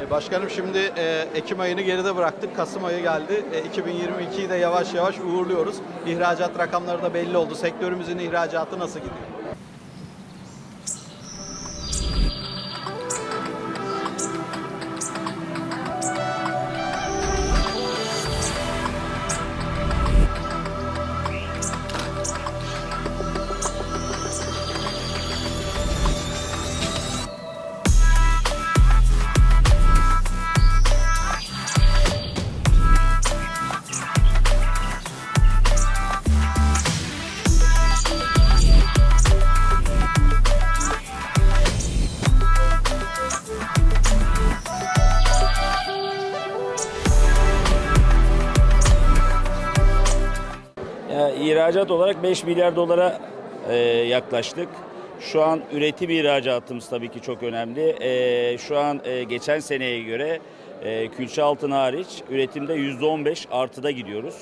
E, Başkanım şimdi e, Ekim ayını geride bıraktık. Kasım ayı geldi. E, 2022'yi de yavaş yavaş uğurluyoruz. İhracat rakamları da belli oldu. Sektörümüzün ihracatı nasıl gidiyor? İhracat olarak 5 milyar dolara e, yaklaştık. Şu an üretim ihracatımız tabii ki çok önemli. E, şu an e, geçen seneye göre e, külçe altın hariç üretimde %15 artıda gidiyoruz.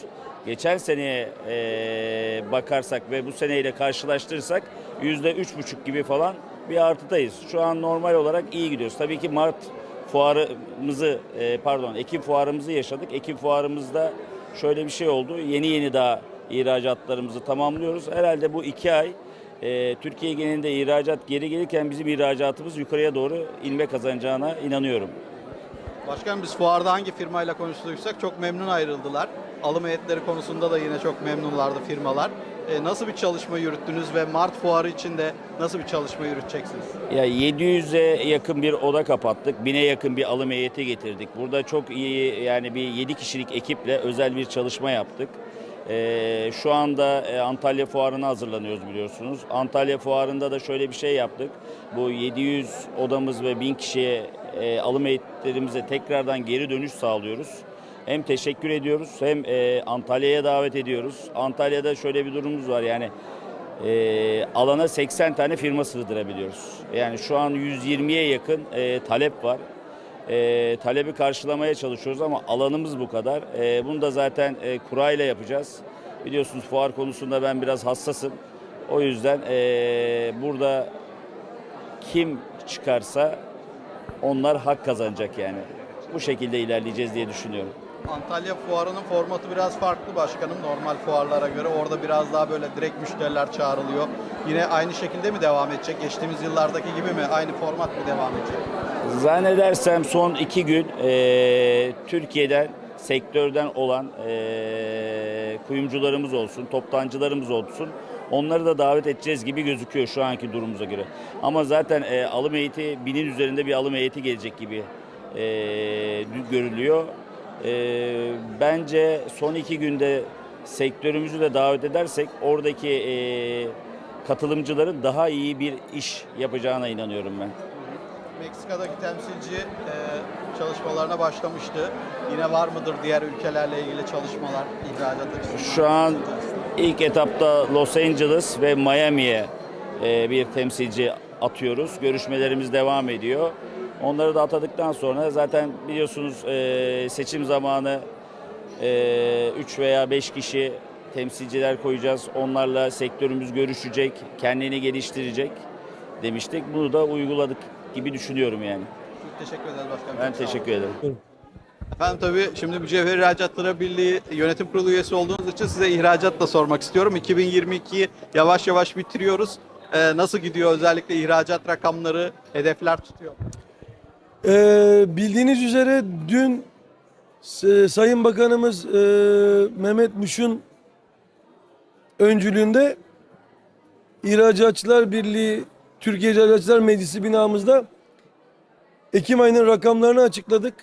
Geçen seneye e, bakarsak ve bu seneyle karşılaştırırsak %3,5 gibi falan bir artıdayız. Şu an normal olarak iyi gidiyoruz. Tabii ki Mart fuarımızı e, pardon Ekim fuarımızı yaşadık. Ekim fuarımızda şöyle bir şey oldu. Yeni yeni daha ihracatlarımızı tamamlıyoruz. Herhalde bu iki ay e, Türkiye genelinde ihracat geri gelirken bizim ihracatımız yukarıya doğru inme kazanacağına inanıyorum. Başkanım biz fuarda hangi firmayla konuştuysak çok memnun ayrıldılar. Alım heyetleri konusunda da yine çok memnunlardı firmalar. E, nasıl bir çalışma yürüttünüz ve Mart fuarı için de nasıl bir çalışma yürüteceksiniz? Ya 700'e yakın bir oda kapattık. 1000'e yakın bir alım heyeti getirdik. Burada çok iyi yani bir 7 kişilik ekiple özel bir çalışma yaptık. Ee, şu anda e, Antalya Fuarı'na hazırlanıyoruz biliyorsunuz. Antalya Fuarı'nda da şöyle bir şey yaptık. Bu 700 odamız ve 1000 kişiye e, alım heyetlerimize tekrardan geri dönüş sağlıyoruz. Hem teşekkür ediyoruz hem e, Antalya'ya davet ediyoruz. Antalya'da şöyle bir durumumuz var yani alana 80 tane firma sığdırabiliyoruz. Yani şu an 120'ye yakın talep var. E, talebi karşılamaya çalışıyoruz ama alanımız bu kadar. E, bunu da zaten e, kurayla yapacağız. Biliyorsunuz fuar konusunda ben biraz hassasım. O yüzden e, burada kim çıkarsa onlar hak kazanacak yani. Bu şekilde ilerleyeceğiz diye düşünüyorum. Antalya fuarının formatı biraz farklı başkanım normal fuarlara göre. Orada biraz daha böyle direkt müşteriler çağrılıyor. Yine aynı şekilde mi devam edecek? Geçtiğimiz yıllardaki gibi mi? Aynı format mı devam edecek? Zannedersem son iki gün e, Türkiye'den, sektörden olan e, kuyumcularımız olsun, toptancılarımız olsun. Onları da davet edeceğiz gibi gözüküyor şu anki durumumuza göre. Ama zaten e, alım heyeti, binin üzerinde bir alım heyeti gelecek gibi e, görülüyor. E, bence son iki günde sektörümüzü de davet edersek oradaki e, katılımcıların daha iyi bir iş yapacağına inanıyorum ben. Meksika'daki temsilci e, çalışmalarına başlamıştı. Yine var mıdır diğer ülkelerle ilgili çalışmalar ihracat açısından? Şu an ilk etapta Los Angeles ve Miami'ye e, bir temsilci atıyoruz. Görüşmelerimiz devam ediyor. Onları da atadıktan sonra zaten biliyorsunuz e, seçim zamanı 3 veya 5 kişi temsilciler koyacağız. Onlarla sektörümüz görüşecek, kendini geliştirecek demiştik. Bunu da uyguladık gibi düşünüyorum yani. Çok teşekkür ederiz başkanım. Ben Çok teşekkür ederim. Efendim tabii şimdi Mücevher İhracatları Birliği Yönetim Kurulu üyesi olduğunuz için size ihracat da sormak istiyorum. 2022'yi yavaş yavaş bitiriyoruz. Ee, nasıl gidiyor özellikle ihracat rakamları, hedefler tutuyor? Ee, bildiğiniz üzere dün e, Sayın Bakanımız e, Mehmet Muş'un öncülüğünde İhracatçılar Birliği Türkiye İhracatçılar Meclisi binamızda Ekim ayının rakamlarını açıkladık.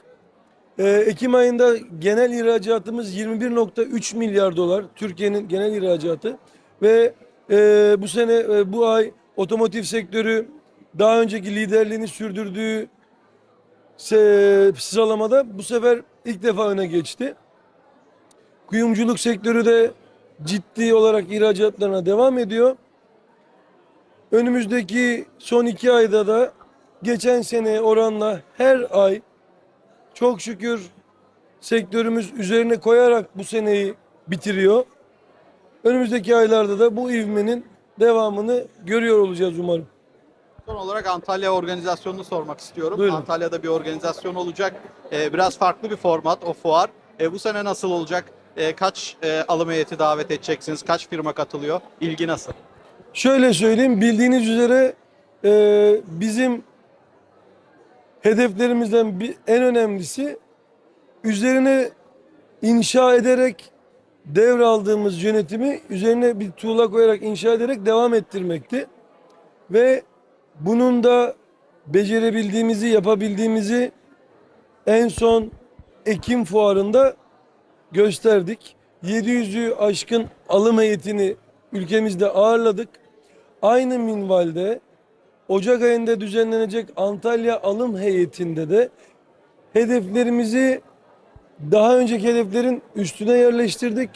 Ee, Ekim ayında genel ihracatımız 21.3 milyar dolar. Türkiye'nin genel ihracatı ve e, bu sene e, bu ay otomotiv sektörü daha önceki liderliğini sürdürdüğü sıralamada bu sefer ilk defa öne geçti. Kuyumculuk sektörü de ciddi olarak ihracatlarına devam ediyor. Önümüzdeki son iki ayda da geçen sene oranla her ay çok şükür sektörümüz üzerine koyarak bu seneyi bitiriyor. Önümüzdeki aylarda da bu ivmenin devamını görüyor olacağız umarım. Son olarak Antalya organizasyonunu sormak istiyorum. Buyurun. Antalya'da bir organizasyon olacak. Ee, biraz farklı bir format o fuar. Ee, bu sene nasıl olacak? Ee, kaç e, alım heyeti davet edeceksiniz? Kaç firma katılıyor? İlgi nasıl? Şöyle söyleyeyim, bildiğiniz üzere e, bizim hedeflerimizden bir, en önemlisi üzerine inşa ederek devraldığımız yönetimi üzerine bir tuğla koyarak inşa ederek devam ettirmekti. Ve bunun da becerebildiğimizi, yapabildiğimizi en son Ekim fuarında gösterdik. 700'ü aşkın alım heyetini ülkemizde ağırladık. Aynı minvalde Ocak ayında düzenlenecek Antalya alım heyetinde de hedeflerimizi daha önceki hedeflerin üstüne yerleştirdik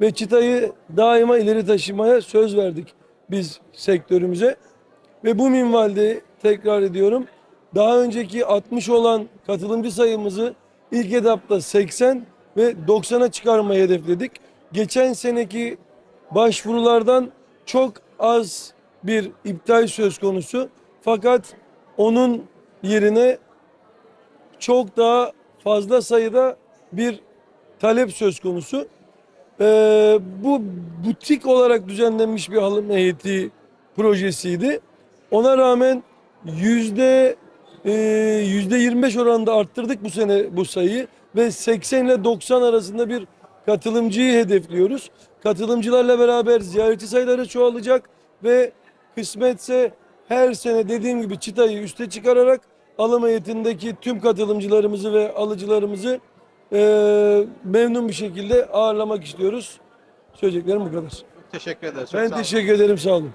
ve çıtayı daima ileri taşımaya söz verdik biz sektörümüze. Ve bu minvalde tekrar ediyorum daha önceki 60 olan katılımcı sayımızı ilk etapta 80 ve 90'a çıkarmayı hedefledik. Geçen seneki başvurulardan çok az bir iptal söz konusu. Fakat onun yerine çok daha fazla sayıda bir talep söz konusu. Ee, bu butik olarak düzenlenmiş bir alım heyeti projesiydi. Ona rağmen yüzde e, yüzde 25 oranında arttırdık bu sene bu sayıyı ve 80 ile 90 arasında bir katılımcıyı hedefliyoruz. Katılımcılarla beraber ziyaretçi sayıları çoğalacak ve kısmetse her sene dediğim gibi çıtayı üste çıkararak alım heyetindeki tüm katılımcılarımızı ve alıcılarımızı e, memnun bir şekilde ağırlamak istiyoruz. Söyleyeceklerim bu kadar. Teşekkür ederiz. Çok Ben teşekkür ederim sağ olun.